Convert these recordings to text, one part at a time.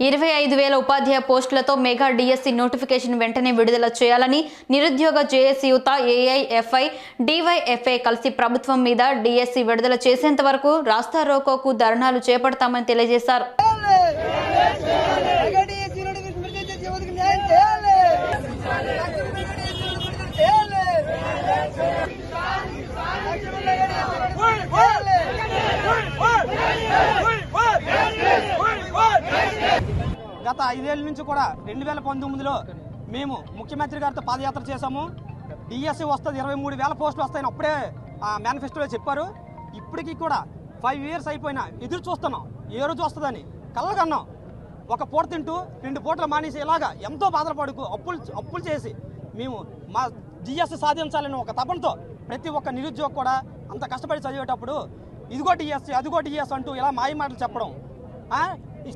ఇరవై ఐదు వేల ఉపాధ్యాయ పోస్టులతో మెగా డిఎస్సి నోటిఫికేషన్ వెంటనే విడుదల చేయాలని నిరుద్యోగ జేఏసీ యుత ఏఐఎఫ్ఐ డివైఎఫ్ఐ కలిసి ప్రభుత్వం మీద డిఎస్సి విడుదల చేసేంత వరకు రాస్తా రోకోకు ధర్నాలు చేపడతామని తెలియజేశారు జగడీఎస్సీ నోటిఫికేషన్ విడుదల చేసి యువతకు న్యాయం చేయాలి. చేయాలి. గత ఐదేళ్ళ నుంచి కూడా రెండు వేల పంతొమ్మిదిలో మేము ముఖ్యమంత్రి గారితో పాదయాత్ర చేశాము. డిఎస్సి వస్తుంది ఇరవై మూడు వేల పోస్టులు వస్తాయని అప్పుడే ఆ మేనిఫెస్టోలో చెప్పారు. ఇప్పటికీ కూడా ఫైవ్ ఇయర్స్ అయిపోయినా ఎదురు చూస్తున్నాం. ఏ రోజు వస్తుందని కళ్ళకన్నాం. ఒక పూట తింటూ రెండు పూటలు మానేసి ఇలాగా ఎంతో బాధపడుకు అప్పులు అప్పులు చేసి మేము మా డిఎస్సి సాధించాలని ఒక తపనతో ప్రతి ఒక్క నిరుద్యోగ కూడా అంత కష్టపడి చదివేటప్పుడు ఇదిగో డిఎస్సి అదిగో డిఎస్ అంటూ ఇలా మాయ మాటలు చెప్పడం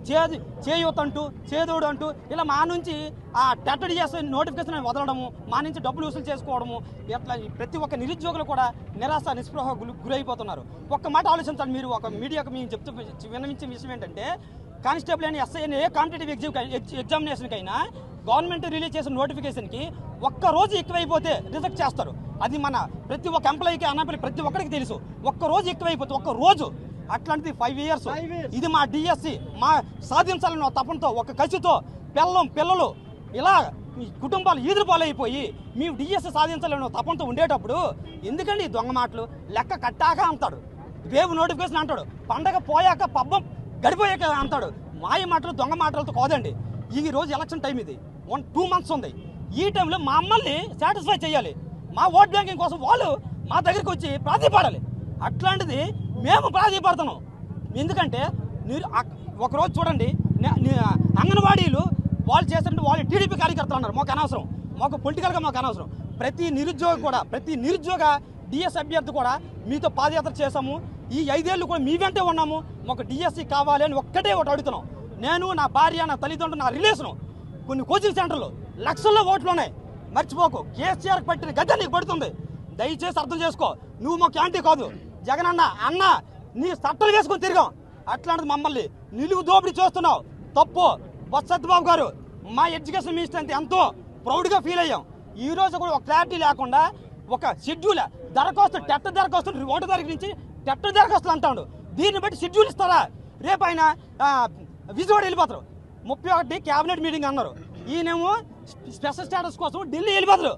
చేదు చేయూత్ అంటూ చేదోడు అంటూ ఇలా మా నుంచి ఆ టెట్టడి చేసే నోటిఫికేషన్ వదలడము మా నుంచి డబ్బులు వసూలు చేసుకోవడము ఇట్లా ప్రతి ఒక్క నిరుద్యోగులు కూడా నిరాశ నిస్పృహ గురి గురైపోతున్నారు. ఒక్క మాట ఆలోచించాలి మీరు ఒక మీడియాకు మేము చెప్తూ విన్నవించే విషయం ఏంటంటే కానిస్టేబుల్ అని ఎస్ఐ అని ఏ కాంపిటేటివ్ ఎగ్జామ్ ఎగ్జామినేషన్కైనా గవర్నమెంట్ రిలీజ్ చేసిన నోటిఫికేషన్కి ఒక్క రోజు ఎక్కువైపోతే రిజెక్ట్ చేస్తారు. అది మన ప్రతి ఒక్క ఎంప్లాయీకి అన్నపల్లి ప్రతి ఒక్కరికి తెలుసు. ఒక్క రోజు ఎక్కువైపోతే ఒక్క రోజు అట్లాంటిది ఫైవ్ ఇయర్స్ ఇది మా డిఎస్సి మా సాధించాలని తపనతో ఒక కసితో పిల్లం పిల్లలు ఇలా ఈ కుటుంబాలు ఈదురు పాలైపోయి మేము డిఎస్సి సాధించాలని తపనతో ఉండేటప్పుడు ఎందుకండి ఈ దొంగ మాటలు? లెక్క కట్టాక అంటాడు. రేపు నోటిఫికేషన్ అంటాడు. పండగ పోయాక పబ్బం గడిపోయాక అంటాడు. మాయ మాటలు దొంగ మాటలతో కాదండి. ఈ రోజు ఎలక్షన్ టైం ఇది. వన్ టూ మంత్స్ ఉంది. ఈ టైంలో మా అమ్మల్ని సాటిస్ఫై చేయాలి. మా ఓట్ బ్యాంకింగ్ కోసం వాళ్ళు మా దగ్గరికి వచ్చి ప్రాధాన్యపడాలి అట్లాంటిది మేము ప్రాధాన్యపడుతున్నాం ఎందుకంటే మీరు ఒకరోజు చూడండి నే- అంగన్వాడీలు వాళ్ళు చేస్తుంటే వాళ్ళు టీడీపీ కార్యకర్తలు అన్నారు. మాకు అనవసరం. మాకు పొలిటికల్గా మాకు అనవసరం. ప్రతి నిరుద్యోగి కూడా ప్రతి నిరుద్యోగ డిఎస్ అభ్యర్థి కూడా మీతో పాదయాత్ర చేశాము. ఈ ఐదేళ్ళు కూడా మీ వెంటే ఉన్నాము. మాకు డిఎస్సి కావాలి అని ఒక్కటే ఒకటి అడుగుతున్నాం. నేను నా భార్య నా తల్లిదండ్రులు నా రిలేషను కొన్ని కోచింగ్ సెంటర్లు లక్షల్లో ఓట్లు ఉన్నాయి. మర్చిపోకు. కేసీఆర్ పట్టిన గడ్డ నీకు పడుతుంది. దయచేసి అర్థం చేసుకో. నువ్వు మా క్యాంటీ కాదు. జగన్ అన్న అన్న నీ సట్టలు వేసుకొని తిరిగాం. అట్లాంటిది మమ్మల్ని నిలువు దోపిడీ చేస్తున్నావు. తప్పు. బొత్స గారు మా ఎడ్యుకేషన్ మినిస్టర్ అంటే ఎంతో ప్రౌడ్గా ఫీల్ అయ్యాం. ఈ రోజు కూడా ఒక క్లారిటీ లేకుండా ఒక షెడ్యూల్ దరఖాస్తు టెట్ట దరఖాస్తు ఒకటో తారీఖు నుంచి టెట్ట దరఖాస్తులు అంటాడు. దీన్ని బట్టి షెడ్యూల్ ఇస్తారా? రేపు ఆయన విజయవాడ వెళ్ళిపోతారు. ముప్పై ఒకటి క్యాబినెట్ మీటింగ్ అన్నారు. ఈయనేమో స్పెషల్ స్టేటస్ కోసం ఢిల్లీ వెళ్ళిపోతారు.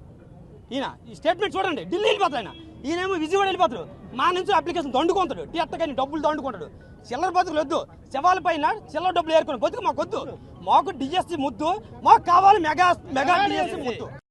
ఈయన ఈ స్టేట్మెంట్ చూడండి. ఢిల్లీ వెళ్ళిపోతారు ఆయన. ఈయనేమో విజయవాడ వెళ్ళిపోతాడు. మా నుంచి అప్లికేషన్ దండుకుంటాడు. టీ అట్టకని డబ్బులు దండుకుంటాడు. చిల్లర బతుకులు వద్దు. శవాల పైన చిల్లర డబ్బులు ఏర్కొని బతుకు మాకు వద్దు. మాకు డిఎస్సి ముద్దు. మాకు కావాలి మెగా మెగా డిఎస్సి ముద్దు.